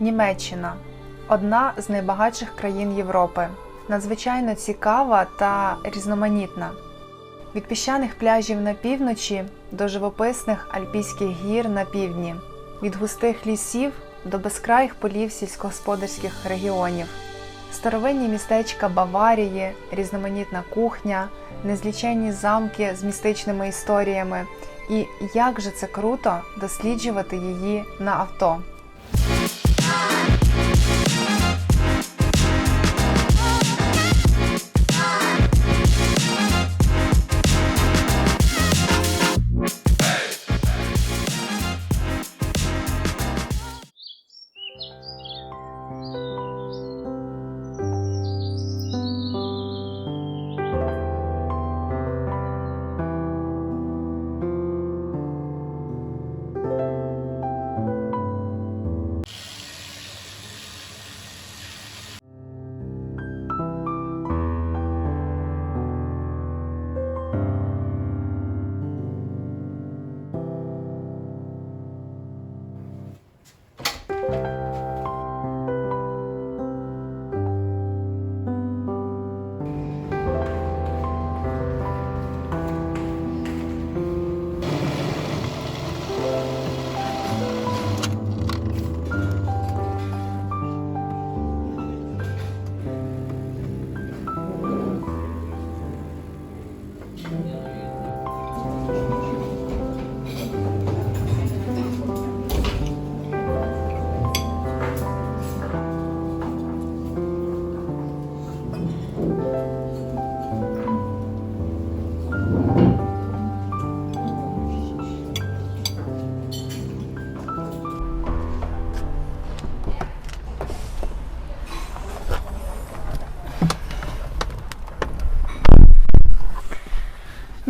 Німеччина одна з найбагатших країн Європи, надзвичайно цікава та різноманітна. Від піщаних пляжів на півночі до живописних альпійських гір на півдні, від густих лісів до безкраїх полів сільськогосподарських регіонів, старовинні містечка Баварії, різноманітна кухня, незліченні замки з містичними історіями. І як же це круто досліджувати її на авто. Bye.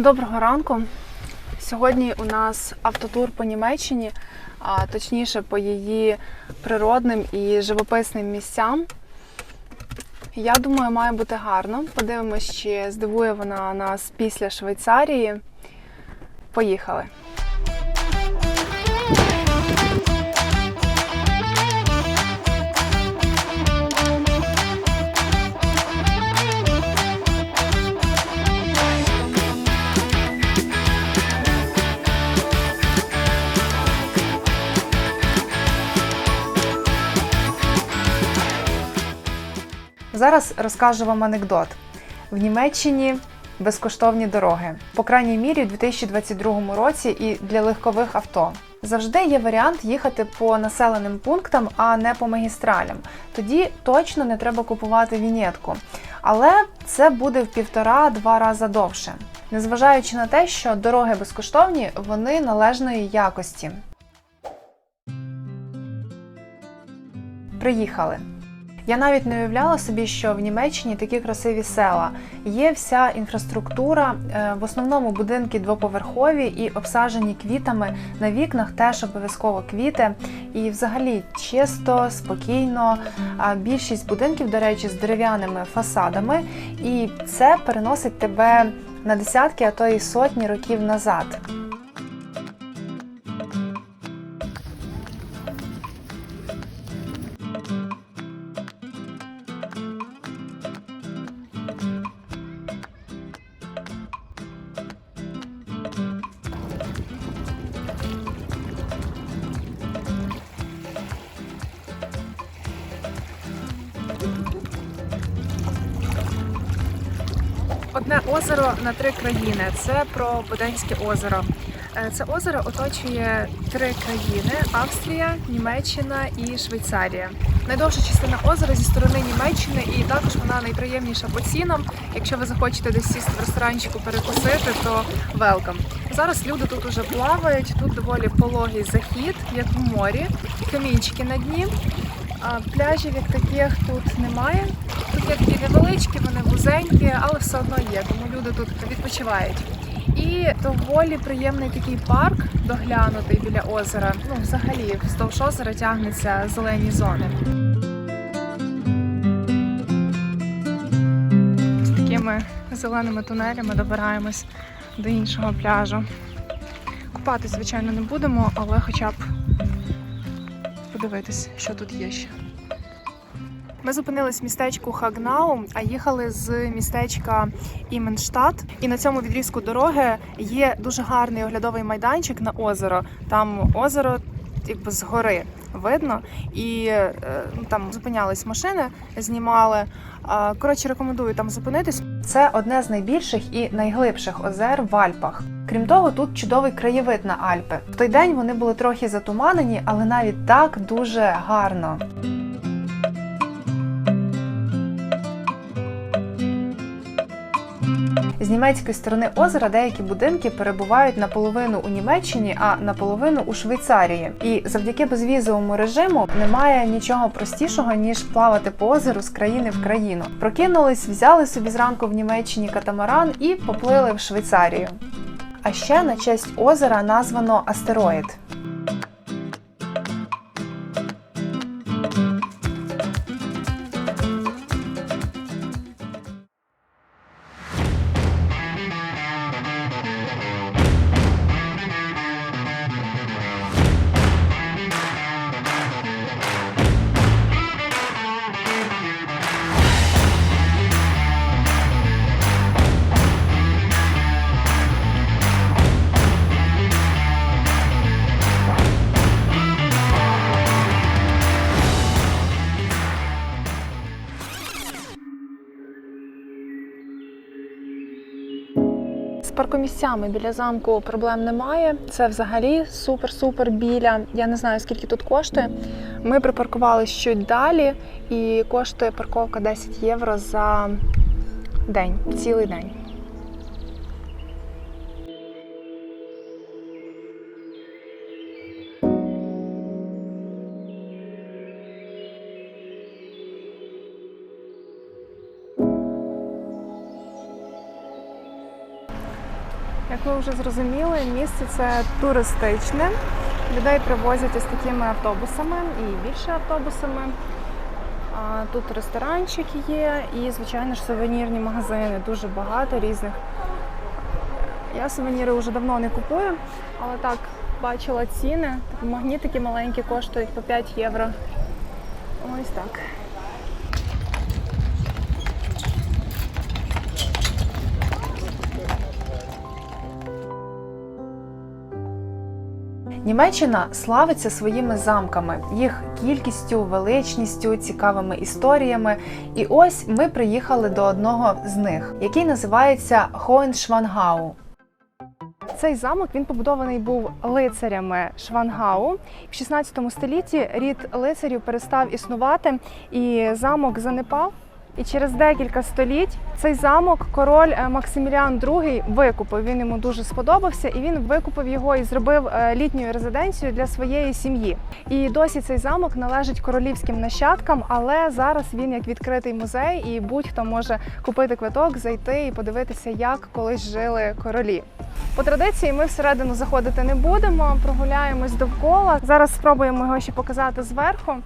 Доброго ранку. Сьогодні у нас автотур по Німеччині, а точніше по її природним і живописним місцям. Я думаю, має бути гарно. Подивимось, чи здивує вона нас після Швейцарії. Поїхали. Зараз розкажу вам анекдот. В Німеччині безкоштовні дороги, по крайній мірі, у 2022 році і для легкових авто. Завжди є варіант їхати по населеним пунктам, а не по магістралям. Тоді точно не треба купувати вінєтку. Але це буде в півтора-два рази довше. Незважаючи на те, що дороги безкоштовні, вони належної якості. Приїхали. Я навіть не уявляла собі, що в Німеччині такі красиві села. Є вся інфраструктура, е, в основному будинки двоповерхові і обсаджені квітами. На вікнах теж обов'язково квіти. І взагалі чисто, спокійно. Більшість будинків, до речі, з дерев'яними фасадами, і це переносить тебе на десятки, а то й сотні років назад. Озеро на три країни. Це про Боденське озеро. Е, Це озеро оточує три країни: Австрія, Німеччина і Швейцарія. Найдовша частина озера зі сторони Німеччини, і також вона найприємніша по цінам. Якщо ви захочете десь сісти в ресторанчику перекусити, то велкам. Зараз люди тут уже плавають. Тут доволі пологий захід, як в морі, камінчики на дні. Пляжів як таких тут немає. Тут є такі невеличкі, вони вузенькі, але все одно є, тому люди тут відпочивають. І доволі приємний такий парк доглянутий біля озера. Ну, взагалі, вздовж озера тягнуться зелені зони. З такими зеленими тунелями добираємось до іншого пляжу. Купатись, звичайно, не будемо, але хоча б подивитись, що тут є ще. Ми зупинились в містечку Хагнау, а їхали з містечка Іменштадт. І на цьому відрізку дороги є дуже гарний оглядовий майданчик на озеро. Там озеро якби згори видно. І е, ну, там зупинялись машини, знімали. Коротше, рекомендую там зупинитись. Це одне з найбільших і найглибших озер в Альпах. Крім того, тут чудовий краєвид на Альпи. В той день вони були трохи затуманені, але навіть так дуже гарно. З німецької сторони озера деякі будинки перебувають наполовину у Німеччині, а наполовину у Швейцарії. І завдяки безвізовому режиму немає нічого простішого ніж плавати по озеру з країни в країну. Прокинулись, взяли собі зранку в Німеччині катамаран і поплили в Швейцарію. А ще на честь озера названо астероїд. Паркомісцями біля замку проблем немає. Це взагалі супер-супер біля. Я не знаю, скільки тут коштує. Ми припаркували щось далі, і коштує парковка 10 євро за день, цілий день. Як ви вже зрозуміли, місце це туристичне. Людей привозять із такими автобусами і більше автобусами. Тут ресторанчики є і, звичайно ж, сувенірні магазини. Дуже багато різних. Я сувеніри вже давно не купую, але так бачила ціни. Магнітики маленькі коштують по 5 євро. Ось так. Німеччина славиться своїми замками, їх кількістю, величністю, цікавими історіями. І ось ми приїхали до одного з них, який називається Хоеншвангау. Цей замок він побудований був лицарями Швангау. В 16 столітті рід лицарів перестав існувати, і замок занепав. І через декілька століть цей замок король е, Максиміліан II викупив. Він йому дуже сподобався, і він викупив його і зробив е, літньою резиденцією для своєї сім'ї. І досі цей замок належить королівським нащадкам, але зараз він як відкритий музей, і будь-хто може купити квиток, зайти і подивитися, як колись жили королі. По традиції ми всередину заходити не будемо, прогуляємось довкола. Зараз спробуємо його ще показати зверху.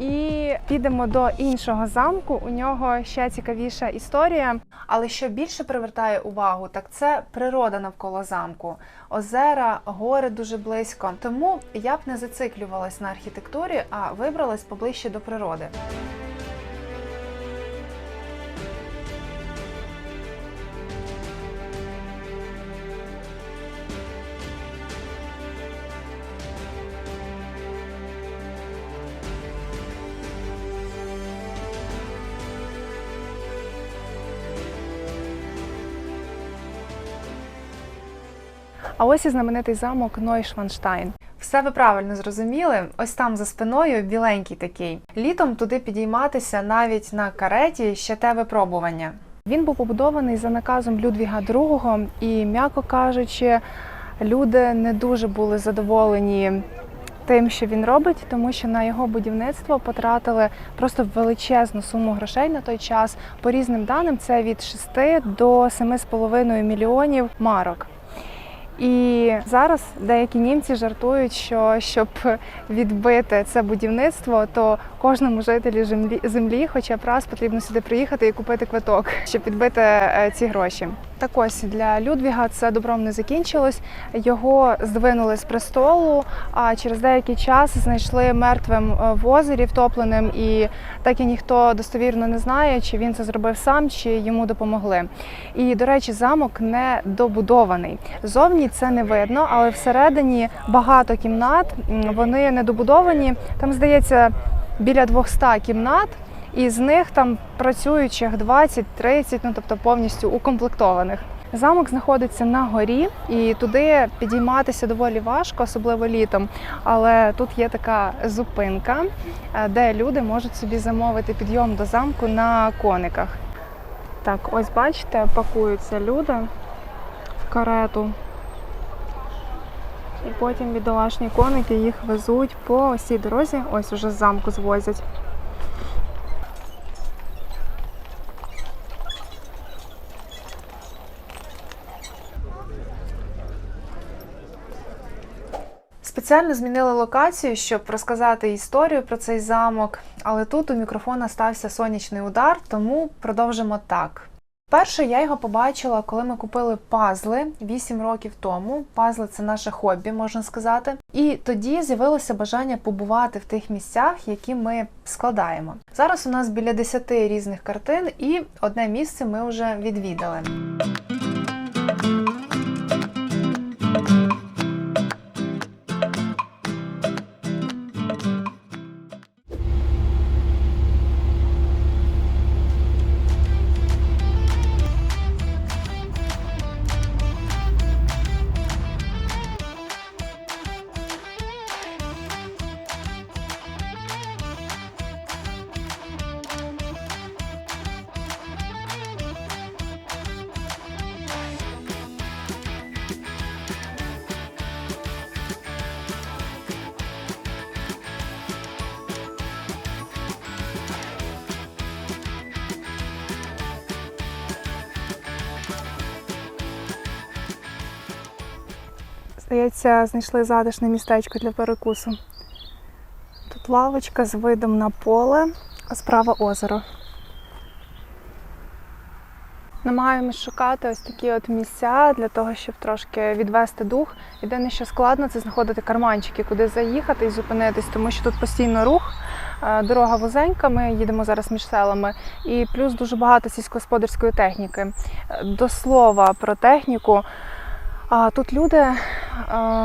І підемо до іншого замку. У нього ще цікавіша історія. Але що більше привертає увагу, так це природа навколо замку, озера, гори дуже близько. Тому я б не зациклювалась на архітектурі, а вибралась поближче до природи. Ось і знаменитий замок Нойшванштайн. Все ви правильно зрозуміли. Ось там за спиною біленький такий. Літом туди підійматися навіть на кареті ще те випробування. Він був побудований за наказом Людвіга II, і, м'яко кажучи, люди не дуже були задоволені тим, що він робить, тому що на його будівництво потратили просто величезну суму грошей на той час. По різним даним, це від 6 до 7,5 мільйонів марок. І зараз деякі німці жартують, що щоб відбити це будівництво, то кожному жителі землі, землі хоча б раз потрібно сюди приїхати і купити квиток, щоб відбити е, ці гроші. Так ось для Людвіга це добром не закінчилось. Його здвинули з престолу, а через деякий час знайшли мертвим е, в озері втопленим. І так і ніхто достовірно не знає, чи він це зробив сам, чи йому допомогли. І до речі, замок не добудований. Зовні це не видно, але всередині багато кімнат. Вони не добудовані. Там здається біля 200 кімнат. І з них там працюючих 20-30, ну тобто повністю укомплектованих. Замок знаходиться на горі, і туди підійматися доволі важко, особливо літом. Але тут є така зупинка, е, де люди можуть собі замовити підйом до замку на кониках. Так, ось бачите, пакуються люди в карету. І потім бідолашні коники їх везуть по цій дорозі, ось уже з замку звозять. Спеціально змінили локацію, щоб розказати історію про цей замок, але тут у мікрофона стався сонячний удар, тому продовжимо так. Перше я його побачила, коли ми купили пазли 8 років тому. Пазли це наше хобі, можна сказати. І тоді з'явилося бажання побувати в тих місцях, які ми складаємо. Зараз у нас біля 10 різних картин, і одне місце ми вже відвідали. Здається, знайшли затишне містечко для перекусу. Тут лавочка з видом на поле, а справа озеро. Намагаємось шукати ось такі от місця для того, щоб трошки відвести дух. Єдине, що складно, це знаходити карманчики, куди заїхати і зупинитись, тому що тут постійно рух, е, дорога вузенька, ми їдемо зараз між селами, і плюс дуже багато сільськогосподарської техніки. Е, До слова про техніку. А тут люди е,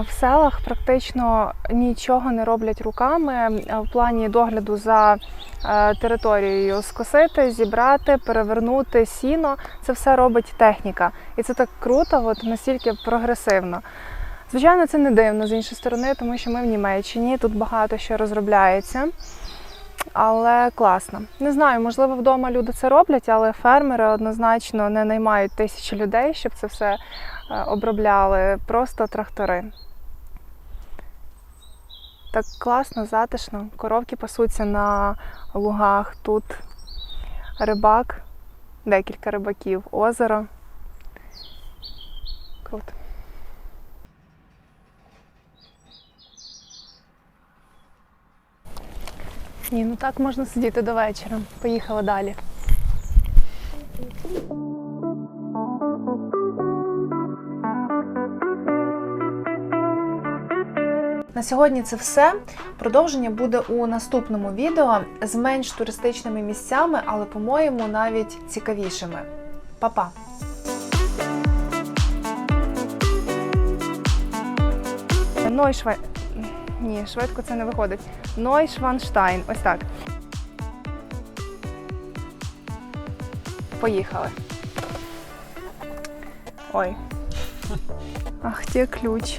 в селах практично нічого не роблять руками е, в плані догляду за е, територією. Скосити, зібрати, перевернути сіно це все робить техніка. І це так круто, от настільки прогресивно. Звичайно, це не дивно з іншої сторони, тому що ми в Німеччині, тут багато що розробляється. Але класно. Не знаю, можливо, вдома люди це роблять, але фермери однозначно не наймають тисячі людей, щоб це все обробляли. Просто трактори. Так класно, затишно. Коровки пасуться на лугах. Тут рибак, декілька рибаків, озеро. Круто. Ні, ну так можна сидіти до вечора. Поїхали далі. На сьогодні це все. Продовження буде у наступному відео з менш туристичними місцями, але, по-моєму, навіть цікавішими. Па-па! Нойшвай... Ні, швидко це не виходить. Нойшванштайн. Ось так. Поїхали. Ой. Ах, де ключ.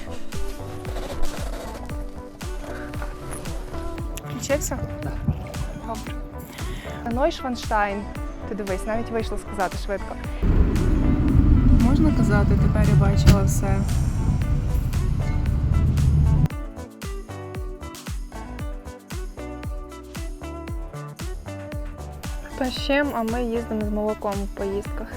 Включився? Так. Добре. Нойшванштайн. Ти дивись, навіть вийшло сказати швидко. Можна казати, тепер я бачила все. Пащем, а ми їздимо з молоком в поїздках.